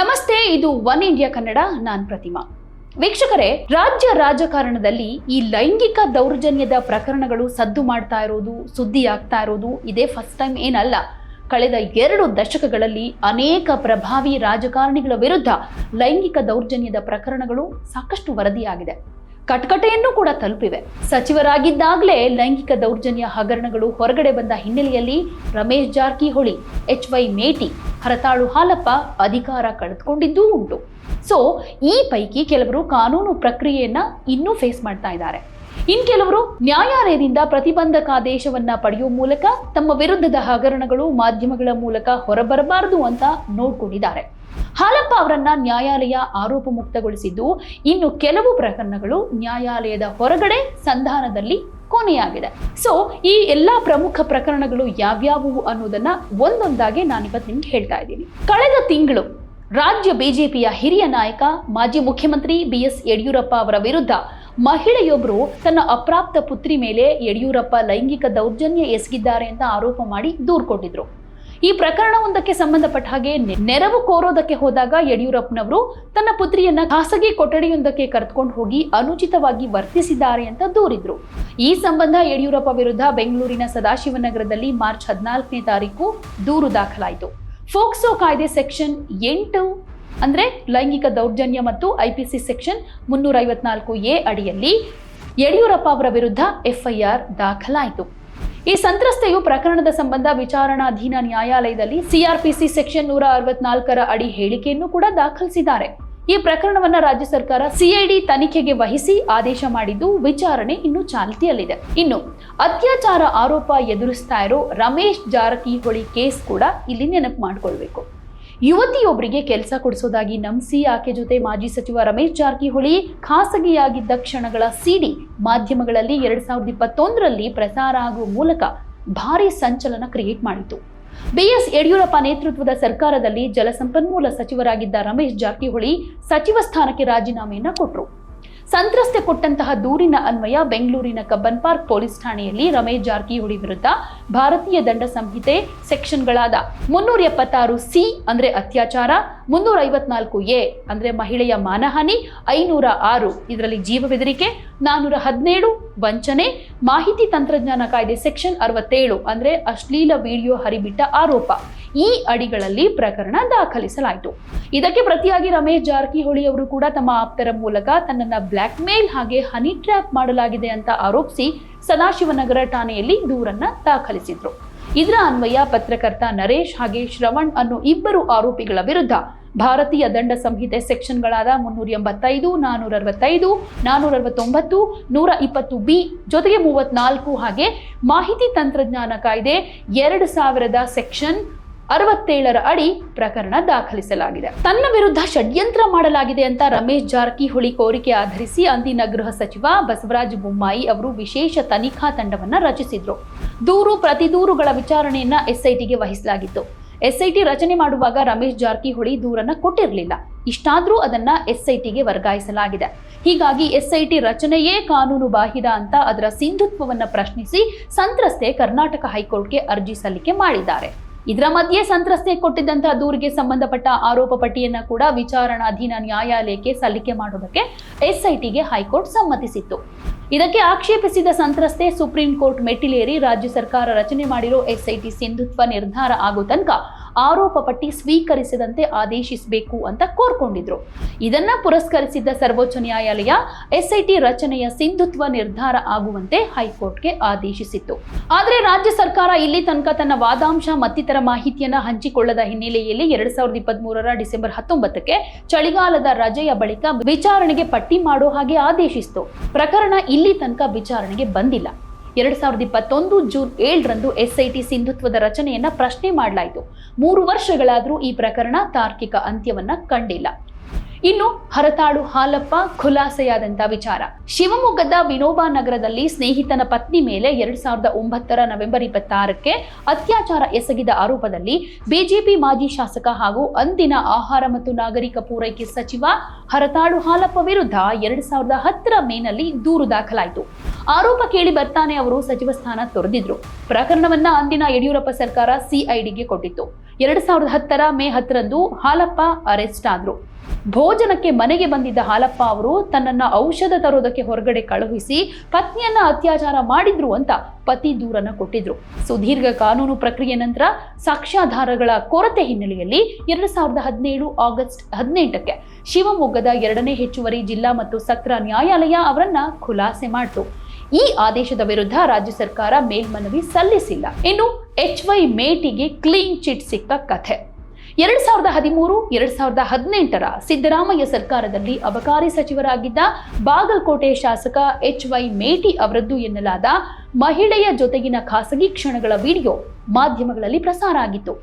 ನಮಸ್ತೆ, ಇದು one India Kannada, ನಾನ್ ಪ್ರತಿಮಾ. ವೀಕ್ಷಕರೇ, ರಾಜ್ಯ ರಾಜಕಾರಣದಲ್ಲಿ ಈ ಲೈಂಗಿಕ ದೌರ್ಜನ್ಯದ ಪ್ರಕರಣಗಳು ಸದ್ದು ಮಾಡ್ತಾ ಇರೋದು, ಸುದ್ದಿ ಆಗ್ತಾ ಇರೋದು ಇದೇ ಫಸ್ಟ್ ಟೈಮ್ ಏನಲ್ಲ. ಕಳೆದ ಎರಡು ದಶಕಗಳಲ್ಲಿ ಅನೇಕ ಪ್ರಭಾವಿ ರಾಜಕಾರಣಿಗಳ ವಿರುದ್ಧ ಲೈಂಗಿಕ ದೌರ್ಜನ್ಯದ ಪ್ರಕರಣಗಳು ಸಾಕಷ್ಟು ವರದಿಯಾಗಿದೆ. ಕಟ್ಕಟೆಯನ್ನು ಕೂಡ ತಲುಪಿವೆ. ಸಚಿವರಾಗಿದ್ದಾಗಲೇ ಲೈಂಗಿಕ ದೌರ್ಜನ್ಯ ಹಗರಣಗಳು ಹೊರಗಡೆ ಬಂದ ಹಿನ್ನೆಲೆಯಲ್ಲಿ ರಮೇಶ್ ಜಾರಕಿಹೊಳಿ ಎಚ್ ವೈ ಮೇಟಿ, ಹರತಾಳು ಹಾಲಪ್ಪ ಅಧಿಕಾರ ಕಳೆದುಕೊಂಡಿದ್ದೂ ಉಂಟು. ಸೊ ಈ ಪೈಕಿ ಕೆಲವರು ಕಾನೂನು ಪ್ರಕ್ರಿಯೆಯನ್ನ ಇನ್ನೂ ಫೇಸ್ ಮಾಡ್ತಾ ಇದ್ದಾರೆ. ಇನ್ ಕೆಲವರು ನ್ಯಾಯಾಲಯದಿಂದ ಪ್ರತಿಬಂಧಕ ಆದೇಶವನ್ನ ಪಡೆಯುವ ಮೂಲಕ ತಮ್ಮ ವಿರುದ್ಧದ ಹಗರಣಗಳು ಮಾಧ್ಯಮಗಳ ಮೂಲಕ ಹೊರಬರಬಾರದು ಅಂತ ನೋಡ್ಕೊಂಡಿದ್ದಾರೆ. ಹಾಲಪ್ಪ ಅವರನ್ನ ನ್ಯಾಯಾಲಯ ಆರೋಪ ಮುಕ್ತಗೊಳಿಸಿದ್ದು ಇನ್ನು ಕೆಲವು ಪ್ರಕರಣಗಳು ನ್ಯಾಯಾಲಯದ ಹೊರಗಡೆ ಸಂಧಾನದಲ್ಲಿ ಕೊನೆಯಾಗಿದೆ. ಸೊ ಈ ಎಲ್ಲಾ ಪ್ರಮುಖ ಪ್ರಕರಣಗಳು ಯಾವ್ಯಾವುವು ಅನ್ನೋದನ್ನ ಒಂದೊಂದಾಗಿ ನಾನಿವತ್ತು ನಿಮ್ಗೆ ಹೇಳ್ತಾ ಇದ್ದೀನಿ. ಕಳೆದ ತಿಂಗಳು ರಾಜ್ಯ ಬಿಜೆಪಿಯ ಹಿರಿಯ ನಾಯಕ, ಮಾಜಿ ಮುಖ್ಯಮಂತ್ರಿ ಬಿ ಎಸ್ ಯಡಿಯೂರಪ್ಪ ಅವರ ವಿರುದ್ಧ ಮಹಿಳೆಯೊಬ್ಬರು ತನ್ನ ಅಪ್ರಾಪ್ತ ಪುತ್ರಿ ಮೇಲೆ ಯಡಿಯೂರಪ್ಪ ಲೈಂಗಿಕ ದೌರ್ಜನ್ಯ ಎಸಗಿದ್ದಾರೆ ಅಂತ ಆರೋಪ ಮಾಡಿ ದೂರು ಕೊಟ್ಟಿದ್ರು. ಈ ಪ್ರಕರಣವೊಂದಕ್ಕೆ ಸಂಬಂಧಪಟ್ಟ ಹಾಗೆ ನೆರವು ಕೋರೋದಕ್ಕೆ ಹೋದಾಗ ಯಡಿಯೂರಪ್ಪನವರು ತನ್ನ ಪುತ್ರಿಯನ್ನ ಖಾಸಗಿ ಕೊಠಡಿಯೊಂದಕ್ಕೆ ಕರೆದುಕೊಂಡು ಹೋಗಿ ಅನುಚಿತವಾಗಿ ವರ್ತಿಸಿದ್ದಾರೆ ಅಂತ ದೂರಿದ್ರು. ಈ ಸಂಬಂಧ ಯಡಿಯೂರಪ್ಪ ವಿರುದ್ಧ ಬೆಂಗಳೂರಿನ ಸದಾಶಿವನಗರದಲ್ಲಿ ಮಾರ್ಚ್ ಹದಿನಾಲ್ಕನೇ ತಾರೀಕು ದೂರು ದಾಖಲಾಯಿತು. ಫೋಕ್ಸೋ ಕಾಯ್ದೆ ಸೆಕ್ಷನ್ ಎಂಟು ಅಂದ್ರೆ ಲೈಂಗಿಕ ದೌರ್ಜನ್ಯ ಮತ್ತು ಐಪಿಸಿ ಸೆಕ್ಷನ್ ಮುನ್ನೂರ ಐವತ್ನಾಲ್ಕು ಎ ಅಡಿಯಲ್ಲಿ ಯಡಿಯೂರಪ್ಪ ಅವರ ವಿರುದ್ಧ ಎಫ್ಐಆರ್ ದಾಖಲಾಯಿತು. ಈ ಸಂತ್ರಸ್ತೆಯು ಪ್ರಕರಣದ ಸಂಬಂಧ ವಿಚಾರಣಾಧೀನ ನ್ಯಾಯಾಲಯದಲ್ಲಿ ಸಿಆರ್ಪಿಸಿ ಸೆಕ್ಷನ್ ನೂರ ಅರವತ್ನಾಲ್ಕರ ಅಡಿ ಹೇಳಿಕೆಯನ್ನು ಕೂಡ ದಾಖಲಿಸಿದ್ದಾರೆ. ಈ ಪ್ರಕರಣವನ್ನ ರಾಜ್ಯ ಸರ್ಕಾರ ಸಿಐಡಿ ತನಿಖೆಗೆ ವಹಿಸಿ ಆದೇಶ ಮಾಡಿದ್ದು ವಿಚಾರಣೆ ಇನ್ನು ಚಾಲ್ತಿಯಲ್ಲಿದೆ. ಇನ್ನು ಅತ್ಯಾಚಾರ ಆರೋಪ ಎದುರಿಸ್ತಾ ಇರೋ ರಮೇಶ್ ಜಾರಕಿಹೊಳಿ ಕೇಸ್ ಕೂಡ ಇಲ್ಲಿ ನೆನಪು ಮಾಡ್ಕೊಳ್ಬೇಕು. ಯುವತಿಯೊಬ್ಬರಿಗೆ ಕೆಲಸ ಕೊಡಿಸೋದಾಗಿ ನಂಬಿಸಿ ಆಕೆ ಜೊತೆ ಮಾಜಿ ಸಚಿವ ರಮೇಶ್ ಜಾರಕಿಹೊಳಿ ಖಾಸಗಿಯಾಗಿದ್ದ ಕ್ಷಣಗಳ ಸಿಡಿ ಮಾಧ್ಯಮಗಳಲ್ಲಿ ಎರಡ್ ಸಾವಿರದ ಇಪ್ಪತ್ತೊಂದರಲ್ಲಿ ಪ್ರಸಾರ ಆಗುವ ಮೂಲಕ ಭಾರಿ ಸಂಚಲನ ಕ್ರಿಯೇಟ್ ಮಾಡಿತು. ಬಿಎಸ್ ಯಡಿಯೂರಪ್ಪ ನೇತೃತ್ವದ ಸರ್ಕಾರದಲ್ಲಿ ಜಲಸಂಪನ್ಮೂಲ ಸಚಿವರಾಗಿದ್ದ ರಮೇಶ್ ಜಾರಕಿಹೊಳಿ ಸಚಿವ ಸ್ಥಾನಕ್ಕೆ ರಾಜೀನಾಮೆಯನ್ನ ಕೊಟ್ಟರು ಸಂತ್ರಸ್ತೆ ಕೊಟ್ಟಂತಹ ದೂರಿನ ಅನ್ವಯ ಬೆಂಗಳೂರಿನ ಕಬ್ಬನ್ ಪಾರ್ಕ್ ಪೊಲೀಸ್ ಠಾಣೆಯಲ್ಲಿ ರಮೇಶ್ ಜಾರಕಿಹೊಳಿ ವಿರುದ್ಧ ಭಾರತೀಯ ದಂಡ ಸಂಹಿತೆ ಸೆಕ್ಷನ್ಗಳಾದ ಮುನ್ನೂರ ಎಪ್ಪತ್ತಾರು ಸಿ ಅಂದ್ರೆ ಅತ್ಯಾಚಾರ, ಮುನ್ನೂರ ಐವತ್ನಾಲ್ಕು ಎ ಅಂದ್ರೆ ಮಹಿಳೆಯ ಮಾನಹಾನಿ, ಐನೂರ ಆರು ಇದರಲ್ಲಿ ಜೀವ ಬೆದರಿಕೆ ನಾನ್ನೂರ ಹದಿನೇಳು ವಂಚನೆ, ಮಾಹಿತಿ ತಂತ್ರಜ್ಞಾನ ಕಾಯ್ದೆ ಸೆಕ್ಷನ್ ಅರವತ್ತೇಳು ಅಂದ್ರೆ ಅಶ್ಲೀಲ ವಿಡಿಯೋ ಹರಿಬಿಟ್ಟ ಆರೋಪ. ಈ ಅಡಿಗಳಲ್ಲಿ ಪ್ರಕರಣ ದಾಖಲಿಸಲಾಯಿತು. ಇದಕ್ಕೆ ಪ್ರತಿಯಾಗಿ ರಮೇಶ್ ಜಾರಕಿಹೊಳಿ ಅವರು ಕೂಡ ತಮ್ಮ ಆಪ್ತರ ಮೂಲಕ ತನ್ನನ್ನ ಬ್ಲ್ಯಾಕ್ ಮೇಲ್ ಹಾಗೆ ಹನಿ ಟ್ರ್ಯಾಪ್ ಮಾಡಲಾಗಿದೆ ಅಂತ ಆರೋಪಿಸಿ ಸದಾಶಿವನಗರ ಠಾಣೆಯಲ್ಲಿ ದೂರನ್ನ ದಾಖಲಿಸಿದ್ರು. ಇದರ ಅನ್ವಯ ಪತ್ರಕರ್ತ ನರೇಶ್ ಹಾಗೆ ಶ್ರವಣ್ ಅನ್ನೋ ಇಬ್ಬರು ಆರೋಪಿಗಳ ವಿರುದ್ಧ ಭಾರತೀಯ ದಂಡ ಸಂಹಿತೆ ಸೆಕ್ಷನ್ಗಳಾದ ಮುನ್ನೂರ ಎಂಬತ್ತೈದು, ನಾನೂರ ಅರವತ್ತೈದು, ನಾನೂರ ಅರವತ್ತೊಂಬತ್ತು, ನೂರ ಇಪ್ಪತ್ತು ಬಿ ಜೊತೆಗೆ ಮೂವತ್ನಾಲ್ಕು ಹಾಗೆ ಮಾಹಿತಿ ತಂತ್ರಜ್ಞಾನ ಕಾಯ್ದೆ ಎರಡು ಸಾವಿರದ ಸೆಕ್ಷನ್ ಅರವತ್ತೇಳರ ಅಡಿ ಪ್ರಕರಣ ದಾಖಲಿಸಲಾಗಿದೆ. ತನ್ನ ವಿರುದ್ಧ ಷಡ್ಯಂತ್ರ ಮಾಡಲಾಗಿದೆ ಅಂತ ರಮೇಶ್ ಜಾರಕಿಹೊಳಿ ಕೋರಿಕೆ ಆಧರಿಸಿ ಅಂದಿನ ಗೃಹ ಸಚಿವ ಬಸವರಾಜ ಬೊಮ್ಮಾಯಿ ಅವರು ವಿಶೇಷ ತನಿಖಾ ತಂಡವನ್ನು ರಚಿಸಿದ್ರು. ದೂರು ಪ್ರತಿ ದೂರುಗಳ ವಿಚಾರಣೆಯನ್ನ ಎಸ್ಐಟಿಗೆ ವಹಿಸಲಾಗಿತ್ತು. ಎಸ್ಐಟಿ ರಚನೆ ಮಾಡುವಾಗ ರಮೇಶ್ ಜಾರಕಿಹೊಳಿ ದೂರನ್ನ ಕೊಟ್ಟಿರಲಿಲ್ಲ. ಇಷ್ಟಾದರೂ ಅದನ್ನ ಎಸ್ಐಟಿಗೆ ವರ್ಗಾಯಿಸಲಾಗಿದೆ. ಹೀಗಾಗಿ ಎಸ್ಐಟಿ ರಚನೆಯೇ ಕಾನೂನು ಬಾಹಿರ ಅಂತ ಅದರ ಸಿಂಧುತ್ವವನ್ನು ಪ್ರಶ್ನಿಸಿ ಸಂತ್ರಸ್ತೆ ಕರ್ನಾಟಕ ಹೈಕೋರ್ಟ್ಗೆ ಅರ್ಜಿ ಸಲ್ಲಿಕೆ ಮಾಡಿದ್ದಾರೆ. ಇದರ ಮಧ್ಯೆ ಸಂತ್ರಸ್ತೆ ಕೊಟ್ಟಿದ್ದಂತಹ ದೂರಿಗೆ ಸಂಬಂಧಪಟ್ಟ ಆರೋಪ ಪಟ್ಟಿಯನ್ನ ಕೂಡ ವಿಚಾರಣಾಧೀನ ನ್ಯಾಯಾಲಯಕ್ಕೆ ಸಲ್ಲಿಕೆ ಮಾಡುವುದಕ್ಕೆ ಎಸ್ಐಟಿಗೆ ಹೈಕೋರ್ಟ್ ಸಮ್ಮತಿಸಿತ್ತು. ಇದಕ್ಕೆ ಆಕ್ಷೇಪಿಸಿದ ಸಂತ್ರಸ್ತೆ ಸುಪ್ರೀಂ ಕೋರ್ಟ್ ಮೆಟ್ಟಿಲೇರಿ ರಾಜ್ಯ ಸರ್ಕಾರ ರಚನೆ ಮಾಡಿರೋ ಎಸ್ಐಟಿ ಸಿಂಧುತ್ವ ನಿರ್ಧಾರ ಆಗೋ ತನಕ ಆರೋಪ ಪಟ್ಟಿ ಸ್ವೀಕರಿಸದಂತೆ ಆದೇಶಿಸಬೇಕು ಅಂತ ಕೋರ್ಕೊಂಡಿದ್ರು. ಇದನ್ನ ಪುರಸ್ಕರಿಸಿದ್ದ ಸರ್ವೋಚ್ಚ ನ್ಯಾಯಾಲಯ ಎಸ್ಐಟಿ ರಚನೆಯ ಸಿಂಧುತ್ವ ನಿರ್ಧಾರ ಆಗುವಂತೆ ಹೈಕೋರ್ಟ್ಗೆ ಆದೇಶಿಸಿತ್ತು. ಆದರೆ ರಾಜ್ಯ ಸರ್ಕಾರ ಇಲ್ಲಿ ತನಕ ತನ್ನ ವಾದಾಂಶ ಮತ್ತಿತರ ಮಾಹಿತಿಯನ್ನ ಹಂಚಿಕೊಳ್ಳದ ಹಿನ್ನೆಲೆಯಲ್ಲಿ ಎರಡ್ ಸಾವಿರದ ಇಪ್ಪತ್ಮೂರರ ಡಿಸೆಂಬರ್ ಹತ್ತೊಂಬತ್ತಕ್ಕೆ ಚಳಿಗಾಲದ ರಜೆಯ ಬಳಿಕ ವಿಚಾರಣೆಗೆ ಪಟ್ಟಿ ಮಾಡೋ ಹಾಗೆ ಆದೇಶಿಸಿತು. ಪ್ರಕರಣ ಇಲ್ಲಿ ತನಕ ವಿಚಾರಣೆಗೆ ಬಂದಿಲ್ಲ. ಎರಡ್ ಸಾವಿರದ ಇಪ್ಪತ್ತೊಂದು ಜೂನ್ ಏಳರಂದು ಎಸ್ಐಟಿ ಸಿಂಧುತ್ವದ ರಚನೆಯನ್ನ ಪ್ರಶ್ನೆ ಮಾಡಲಾಯಿತು. ಮೂರು ವರ್ಷಗಳಾದರೂ ಈ ಪ್ರಕರಣ ತಾರ್ಕಿಕ ಅಂತ್ಯವನ್ನ ಕಂಡಿಲ್ಲ. ಇನ್ನು ಹರತಾಳು ಹಾಲಪ್ಪ ಖುಲಾಸೆಯಾದಂತ ವಿಚಾರ. ಶಿವಮೊಗ್ಗದ ವಿನೋಬಾ ನಗರದಲ್ಲಿ ಸ್ನೇಹಿತನ ಪತ್ನಿ ಮೇಲೆ ಎರಡ್ ಸಾವಿರದ ಒಂಬತ್ತರ ನವೆಂಬರ್ ಇಪ್ಪತ್ತಾರಕ್ಕೆ ಅತ್ಯಾಚಾರ ಎಸಗಿದ ಆರೋಪದಲ್ಲಿ ಬಿಜೆಪಿ ಮಾಜಿ ಶಾಸಕ ಹಾಗೂ ಅಂದಿನ ಆಹಾರ ಮತ್ತು ನಾಗರಿಕ ಪೂರೈಕೆ ಸಚಿವ ಹರತಾಳು ಹಾಲಪ್ಪ ವಿರುದ್ಧ ಎರಡ್ ಸಾವಿರದ ಹತ್ತರ ಮೇನಲ್ಲಿ ದೂರು ದಾಖಲಾಯಿತು. ಆರೋಪ ಕೇಳಿ ಬರ್ತಾನೆ ಅವರು ಸಚಿವ ಸ್ಥಾನ ತೊರೆದಿದ್ರು. ಪ್ರಕರಣವನ್ನ ಅಂದಿನ ಯಡಿಯೂರಪ್ಪ ಸರ್ಕಾರ ಸಿಐಡಿಗೆ ಕೊಟ್ಟಿತ್ತು. ಎರಡ್ ಸಾವಿರದ ಹತ್ತರ ಮೇ ಹತ್ತರಂದು ಹಾಲಪ್ಪ ಅರೆಸ್ಟ್ ಆದ್ರು. ಭೋಜನಕ್ಕೆ ಮನೆಗೆ ಬಂದಿದ್ದ ಹಾಲಪ್ಪ ಅವರು ತನ್ನನ್ನ ಔಷಧ ತರೋದಕ್ಕೆ ಹೊರಗಡೆ ಕಳುಹಿಸಿ ಪತ್ನಿಯನ್ನ ಅತ್ಯಾಚಾರ ಮಾಡಿದ್ರು ಅಂತ ಪತಿ ದೂರನ್ನ ಕೊಟ್ಟಿದ್ರು. ಸುದೀರ್ಘ ಕಾನೂನು ಪ್ರಕ್ರಿಯೆ ನಂತರ ಸಾಕ್ಷ್ಯಾಧಾರಗಳ ಕೊರತೆ ಹಿನ್ನೆಲೆಯಲ್ಲಿ ಎರಡ್ ಸಾವಿರದ ಹದಿನೇಳು ಆಗಸ್ಟ್ ಹದಿನೆಂಟಕ್ಕೆ ಶಿವಮೊಗ್ಗದ ಎರಡನೇ ಹೆಚ್ಚುವರಿ ಜಿಲ್ಲಾ ಮತ್ತು ಸತ್ರ ನ್ಯಾಯಾಲಯ ಅವರನ್ನ ಖುಲಾಸೆ ಮಾಡಿತು. ಈ ಆದೇಶದ ವಿರುದ್ಧ ರಾಜ್ಯ ಸರ್ಕಾರ ಮೇಲ್ಮನವಿ ಸಲ್ಲಿಸಿಲ್ಲ. ಇನ್ನು ಎಚ್ ವೈ ಮೇಟಿಗೆ ಕ್ಲೀನ್ ಚಿಟ್ ಸಿಕ್ಕ ಕಥೆ. ಎರಡ್ ಸಾವಿರದ ಹದಿಮೂರು, ಎರಡ್ ಸಾವಿರದ ಹದಿನೆಂಟರ ಸಿದ್ದರಾಮಯ್ಯ ಸರ್ಕಾರದಲ್ಲಿ ಅಬಕಾರಿ ಸಚಿವರಾಗಿದ್ದ ಬಾಗಲಕೋಟೆ ಶಾಸಕ ಎಚ್ ವೈ ಮೇಟಿ ಅವರದ್ದು ಎನ್ನಲಾದ ಮಹಿಳೆಯ ಜೊತೆಗಿನ ಖಾಸಗಿ ಕ್ಷಣಗಳ ವಿಡಿಯೋ ಮಾಧ್ಯಮಗಳಲ್ಲಿ ಪ್ರಸಾರ ಆಗಿತ್ತು.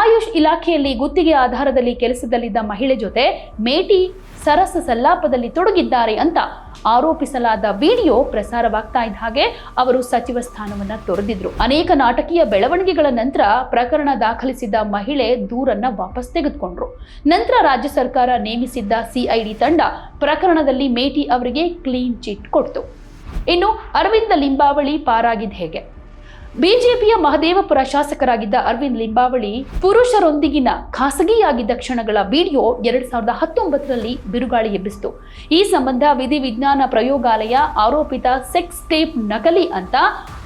ಆಯುಷ್ ಇಲಾಖೆಯಲ್ಲಿ ಗುತ್ತಿಗೆ ಆಧಾರದಲ್ಲಿ ಕೆಲಸದಲ್ಲಿದ್ದ ಮಹಿಳೆ ಜೊತೆ ಮೇಟಿ ಸರಸ ಸಲ್ಲಾಪದಲ್ಲಿ ತೊಡಗಿದ್ದಾರೆ ಅಂತ ಆರೋಪಿಸಲಾದ ವಿಡಿಯೋ ಪ್ರಸಾರವಾಗ್ತಾ ಇದ್ದ ಹಾಗೆ ಅವರು ಸಚಿವ ಸ್ಥಾನವನ್ನ ತೊರೆದಿದ್ರು. ಅನೇಕ ನಾಟಕೀಯ ಬೆಳವಣಿಗೆಗಳ ನಂತರ ಪ್ರಕರಣ ದಾಖಲಿಸಿದ್ದ ಮಹಿಳೆ ದೂರನ್ನ ವಾಪಸ್ ತೆಗೆದುಕೊಂಡ್ರು. ನಂತರ ರಾಜ್ಯ ಸರ್ಕಾರ ನೇಮಿಸಿದ್ದ ಸಿಐಡಿ ತಂಡ ಪ್ರಕರಣದಲ್ಲಿ ಮೇಟಿ ಅವರಿಗೆ ಕ್ಲೀನ್ ಚಿಟ್ ಕೊಡ್ತು. ಇನ್ನು ಅರವಿಂದ ಲಿಂಬಾವಳಿ ಪಾರಾಗಿದ್ ಹೇಗೆ? ಬಿಜೆಪಿಯ ಮಹದೇವಪುರ ಶಾಸಕರಾಗಿದ್ದ ಅರವಿಂದ್ ಲಿಂಬಾವಳಿ ಪುರುಷರೊಂದಿಗಿನ ಖಾಸಗಿಯಾಗಿದ್ದ ಕ್ಷಣಗಳ ವಿಡಿಯೋ ಎರಡ್ ಸಾವಿರದ ಹತ್ತೊಂಬತ್ತರಲ್ಲಿ ಬಿರುಗಾಳಿ ಎಬ್ಬಿಸಿತು. ಈ ಸಂಬಂಧ ವಿಧಿವಿಜ್ಞಾನ ಪ್ರಯೋಗಾಲಯ ಆರೋಪಿತ ಸೆಕ್ಸ್ ಟೇಪ್ ನಕಲಿ ಅಂತ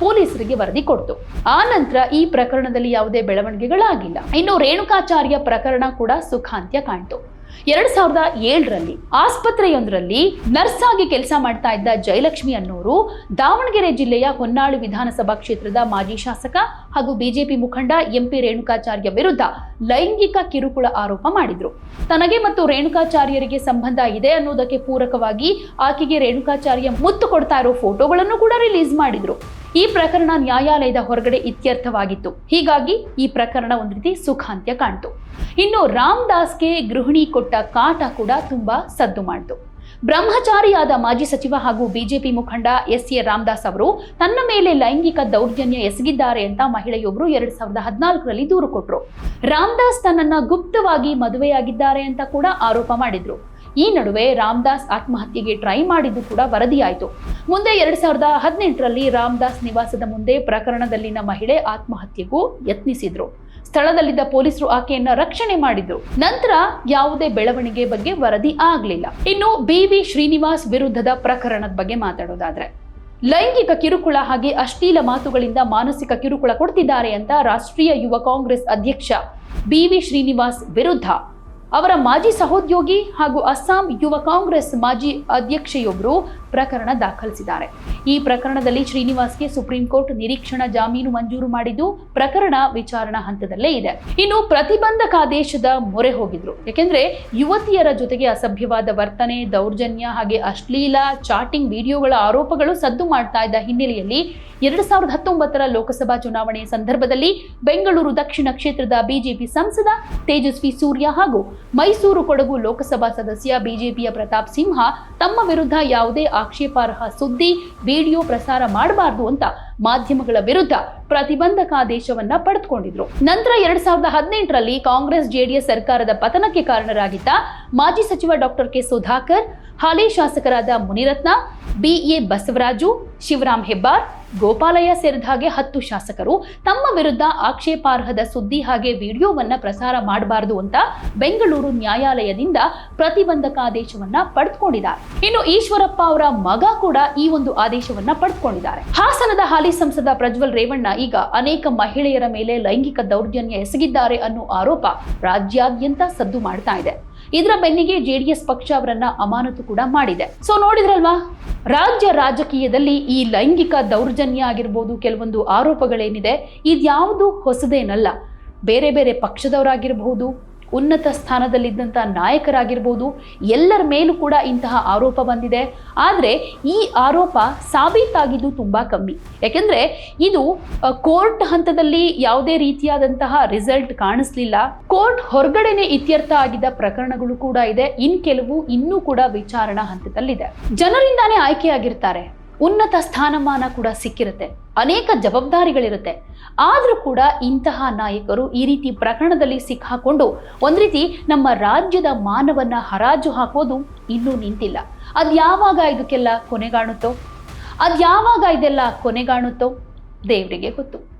ಪೊಲೀಸರಿಗೆ ವರದಿ ಕೊಡ್ತು. ಆ ನಂತರ ಈ ಪ್ರಕರಣದಲ್ಲಿ ಯಾವುದೇ ಬೆಳವಣಿಗೆಗಳಾಗಿಲ್ಲ. ಇನ್ನು ರೇಣುಕಾಚಾರ್ಯ ಪ್ರಕರಣ ಕೂಡ ಸುಖಾಂತ್ಯ ಕಾಣ್ತು. ಎರಡ್ ಸಾವಿರದ ಏಳರಲ್ಲಿ ಆಸ್ಪತ್ರೆಯೊಂದರಲ್ಲಿ ನರ್ಸ್ ಆಗಿ ಕೆಲಸ ಮಾಡ್ತಾ ಇದ್ದ ಜಯಲಕ್ಷ್ಮಿ ಅನ್ನೋರು ದಾವಣಗೆರೆ ಜಿಲ್ಲೆಯ ಹೊನ್ನಾಳಿ ವಿಧಾನಸಭಾ ಕ್ಷೇತ್ರದ ಮಾಜಿ ಶಾಸಕ ಹಾಗೂ ಬಿಜೆಪಿ ಮುಖಂಡ ಎಂಪಿ ರೇಣುಕಾಚಾರ್ಯ ವಿರುದ್ಧ ಲೈಂಗಿಕ ಕಿರುಕುಳ ಆರೋಪ ಮಾಡಿದ್ರು. ತನಗೆ ಮತ್ತು ರೇಣುಕಾಚಾರ್ಯರಿಗೆ ಸಂಬಂಧ ಇದೆ ಅನ್ನೋದಕ್ಕೆ ಪೂರಕವಾಗಿ ಆಕೆಗೆ ರೇಣುಕಾಚಾರ್ಯ ಮುತ್ತು ಕೊಡ್ತಾ ಇರೋ ಫೋಟೋಗಳನ್ನು ಕೂಡ ರಿಲೀಸ್ ಮಾಡಿದ್ರು. ಈ ಪ್ರಕರಣ ನ್ಯಾಯಾಲಯದ ಹೊರಗಡೆ ಇತ್ಯರ್ಥವಾಗಿತ್ತು. ಹೀಗಾಗಿ ಈ ಪ್ರಕರಣ ಒಂದು ರೀತಿ ಸುಖಾಂತ್ಯ ಕಾಣ್ತು. ಇನ್ನು ರಾಮ್ ದಾಸ್ಗೆ ಗೃಹಿಣಿ ಕೊಟ್ಟ ಕಾಟ ಕೂಡ ತುಂಬಾ ಸದ್ದು ಮಾಡಿತು. ಬ್ರಹ್ಮಚಾರಿಯಾದ ಮಾಜಿ ಸಚಿವ ಹಾಗೂ ಬಿಜೆಪಿ ಮುಖಂಡ ಎಸ್ ಎ ರಾಮದಾಸ್ ಅವರು ತನ್ನ ಮೇಲೆ ಲೈಂಗಿಕ ದೌರ್ಜನ್ಯ ಎಸಗಿದ್ದಾರೆ ಅಂತ ಮಹಿಳೆಯೊಬ್ಬರು ಎರಡ್ ಸಾವಿರದ ಹದಿನಾಲ್ಕರಲ್ಲಿ ದೂರು ಕೊಟ್ಟರು ರಾಮದಾಸ್ ತನ್ನನ್ನ ಗುಪ್ತವಾಗಿ ಮದುವೆಯಾಗಿದ್ದಾರೆ ಅಂತ ಕೂಡ ಆರೋಪ ಮಾಡಿದ್ರು. ಈ ನಡುವೆ ರಾಮದಾಸ್ ಆತ್ಮಹತ್ಯೆಗೆ ಟ್ರೈ ಮಾಡಿದ್ದು ಕೂಡ ವರದಿಯಾಯಿತು. ಮುಂದೆ ಎರಡ್ ಸಾವಿರದ ಹದಿನೆಂಟರಲ್ಲಿ ರಾಮದಾಸ್ ನಿವಾಸದ ಮುಂದೆ ಪ್ರಕರಣದಲ್ಲಿನ ಮಹಿಳೆ ಆತ್ಮಹತ್ಯೆಗೂ ಯತ್ನಿಸಿದ್ರು. ಸ್ಥಳದಲ್ಲಿದ್ದ ಪೊಲೀಸರು ಆಕೆಯನ್ನ ರಕ್ಷಣೆ ಮಾಡಿದ್ರು. ನಂತರ ಯಾವುದೇ ಬೆಳವಣಿಗೆ ಬಗ್ಗೆ ವರದಿ ಆಗಲಿಲ್ಲ. ಇನ್ನು ಬಿ ವಿ ಶ್ರೀನಿವಾಸ್ ವಿರುದ್ಧದ ಪ್ರಕರಣದ ಬಗ್ಗೆ ಮಾತಾಡೋದಾದ್ರೆ, ಲೈಂಗಿಕ ಕಿರುಕುಳ ಹಾಗೆ ಅಶ್ಲೀಲ ಮಾತುಗಳಿಂದ ಮಾನಸಿಕ ಕಿರುಕುಳ ಕೊಡ್ತಿದ್ದಾರೆ ಅಂತ ರಾಷ್ಟ್ರೀಯ ಯುವ ಕಾಂಗ್ರೆಸ್ ಅಧ್ಯಕ್ಷ ಬಿ ವಿ ಶ್ರೀನಿವಾಸ್ ವಿರುದ್ಧ ಅವರ ಮಾಜಿ ಸಹೋದ್ಯೋಗಿ ಹಾಗೂ ಅಸ್ಸಾಂ ಯುವ ಕಾಂಗ್ರೆಸ್ ಮಾಜಿ ಅಧ್ಯಕ್ಷೆಯೊಬ್ಬರು ಪ್ರಕರಣ ದಾಖಲಿಸಿದ್ದಾರೆ. ಈ ಪ್ರಕರಣದಲ್ಲಿ ಶ್ರೀನಿವಾಸ್ಗೆ ಸುಪ್ರೀಂ ಕೋರ್ಟ್ ನಿರೀಕ್ಷಣಾ ಜಾಮೀನು ಮಂಜೂರು ಮಾಡಿದ್ದು ಪ್ರಕರಣ ವಿಚಾರಣಾ ಹಂತದಲ್ಲೇ ಇದೆ. ಇನ್ನು ಪ್ರತಿಬಂಧಕ ಆದೇಶದ ಮೊರೆ ಹೋಗಿದ್ರು. ಯಾಕೆಂದ್ರೆ ಯುವತಿಯರ ಜೊತೆಗೆ ಅಸಭ್ಯವಾದ ವರ್ತನೆ, ದೌರ್ಜನ್ಯ ಹಾಗೆ ಅಶ್ಲೀಲ ಚಾಟಿಂಗ್ ವಿಡಿಯೋಗಳ ಆರೋಪಗಳು ಸದ್ದು ಮಾಡ್ತಾ ಇದ್ದ ಹಿನ್ನೆಲೆಯಲ್ಲಿ ಎರಡ್ ಸಾವಿರದ ಹತ್ತೊಂಬತ್ತರ ಲೋಕಸಭಾ ಚುನಾವಣೆಯ ಸಂದರ್ಭದಲ್ಲಿ ಬೆಂಗಳೂರು ದಕ್ಷಿಣ ಕ್ಷೇತ್ರದ ಬಿಜೆಪಿ ಸಂಸದ ತೇಜಸ್ವಿ ಸೂರ್ಯ ಹಾಗೂ ಮೈಸೂರು ಕೊಡಗು ಲೋಕಸಭಾ ಸದಸ್ಯ ಬಿಜೆಪಿಯ ಪ್ರತಾಪ್ ಸಿಂಹ ತಮ್ಮ ವಿರುದ್ಧ ಯಾವುದೇ ಆಕ್ಷೇಪಾರ್ಹ ಸುದ್ದಿ ವಿಡಿಯೋ ಪ್ರಸಾರ ಮಾಡಬಾರದು ಅಂತ ಮಾಧ್ಯಮಗಳ ವಿರುದ್ಧ ಪ್ರತಿಬಂಧಕಾದೇಶವನ್ನ ಪಡೆದುಕೊಂಡಿದ್ರು. ನಂತರ ಎರಡ್ ಸಾವಿರದ ಹದಿನೆಂಟರಲ್ಲಿ ಕಾಂಗ್ರೆಸ್ ಜೆಡಿಎಸ್ ಸರ್ಕಾರದ ಪತನಕ್ಕೆ ಕಾರಣರಾಗಿದ್ದ ಮಾಜಿ ಸಚಿವ ಡಾಕ್ಟರ್ ಕೆ ಸುಧಾಕರ್, ಹಾಲಿ ಶಾಸಕರಾದ ಮುನಿರತ್ನ ಬಿಎ ಬಸವರಾಜು ಶಿವರಾಮ್ ಹೆಬ್ಬಾರ್, ಗೋಪಾಲಯ್ಯ ಸೇರಿದ ಹಾಗೆ ಹತ್ತು ಶಾಸಕರು ತಮ್ಮ ವಿರುದ್ಧ ಆಕ್ಷೇಪಾರ್ಹದ ಸುದ್ದಿ ಹಾಗೆ ವಿಡಿಯೋವನ್ನ ಪ್ರಸಾರ ಮಾಡಬಾರದು ಅಂತ ಬೆಂಗಳೂರು ನ್ಯಾಯಾಲಯದಿಂದ ಪ್ರತಿಬಂಧಕಾದೇಶವನ್ನ ಪಡೆದುಕೊಂಡಿದ್ದಾರೆ. ಇನ್ನು ಈಶ್ವರಪ್ಪ ಅವರ ಮಗ ಕೂಡ ಈ ಒಂದು ಆದೇಶವನ್ನ ಪಡೆದುಕೊಂಡಿದ್ದಾರೆ. ಹಾಸನದ ಹಾಲಿ ಸಂಸದ ಪ್ರಜ್ವಲ್ ರೇವಣ್ಣ ಈಗ ಅನೇಕ ಮಹಿಳೆಯರ ಮೇಲೆ ಲೈಂಗಿಕ ದೌರ್ಜನ್ಯ ಎಸಗಿದ್ದಾರೆ ಅನ್ನೋ ಆರೋಪ ರಾಜ್ಯಾದ್ಯಂತ ಸದ್ದು ಮಾಡ್ತಾ ಇದೆ. ಇದರ ಬೆನ್ನಿಗೆ ಜೆಡಿಎಸ್ ಪಕ್ಷ ಅವರನ್ನ ಅಮಾನತು ಕೂಡ ಮಾಡಿದೆ. ಸೊ ನೋಡಿದ್ರಲ್ವಾ? ರಾಜ್ಯ ರಾಜಕೀಯದಲ್ಲಿ ಈ ಲೈಂಗಿಕ ದೌರ್ಜನ್ಯ ಆಗಿರ್ಬೋದು ಕೆಲವೊಂದು ಆರೋಪಗಳೇನಿದೆ, ಇದ್ಯಾವುದು ಹೊಸದೇನಲ್ಲ. ಬೇರೆ ಬೇರೆ ಪಕ್ಷದವರಾಗಿರಬಹುದು ಉನ್ನತ ಸ್ಥಾನದಲ್ಲಿದ್ದಂಥ ನಾಯಕರಾಗಿರ್ಬೋದು, ಎಲ್ಲರ ಮೇಲೂ ಕೂಡ ಇಂತಹ ಆರೋಪ ಬಂದಿದೆ. ಆದರೆ ಈ ಆರೋಪ ಸಾಬೀತಾಗಿದ್ದು ತುಂಬ ಕಮ್ಮಿ. ಯಾಕೆಂದರೆ ಇದು ಕೋರ್ಟ್ ಹಂತದಲ್ಲಿ ಯಾವುದೇ ರೀತಿಯಾದಂತಹ ರಿಸಲ್ಟ್ ಕಾಣಿಸ್ಲಿಲ್ಲ. ಕೋರ್ಟ್ ಹೊರಗಡೆನೆ ಇತ್ಯರ್ಥ ಆಗಿದ್ದ ಪ್ರಕರಣಗಳು ಕೂಡ ಇದೆ. ಇನ್ ಕೆಲವು ಇನ್ನೂ ಕೂಡ ವಿಚಾರಣಾ ಹಂತದಲ್ಲಿದೆ. ಜನರಿಂದಾನೇ ಆಯ್ಕೆಯಾಗಿರ್ತಾರೆ. ಉನ್ನತ ಸ್ಥಾನಮಾನ ಕೂಡ ಸಿಕ್ಕಿರುತ್ತೆ. ಅನೇಕ ಜವಾಬ್ದಾರಿಗಳಿರುತ್ತೆ. ಆದರೂ ಕೂಡ ಇಂತಹ ನಾಯಕರು ಈ ರೀತಿ ಪ್ರಕರಣದಲ್ಲಿ ಸಿಕ್ಕಾಕೊಂಡು ಒಂದು ರೀತಿ ನಮ್ಮ ರಾಜ್ಯದ ಮಾನವನ್ನ ಹರಾಜು ಹಾಕೋದು ಇನ್ನೂ ನಿಂತಿಲ್ಲ. ಅದು ಯಾವಾಗ ಇದಕ್ಕೆಲ್ಲ ಕೊನೆಗಾಣುತ್ತೋ? ಅದು ಯಾವಾಗ ಇದೆಲ್ಲ ಕೊನೆಗಾಣುತ್ತೋ? ದೇವರಿಗೆ ಗೊತ್ತು.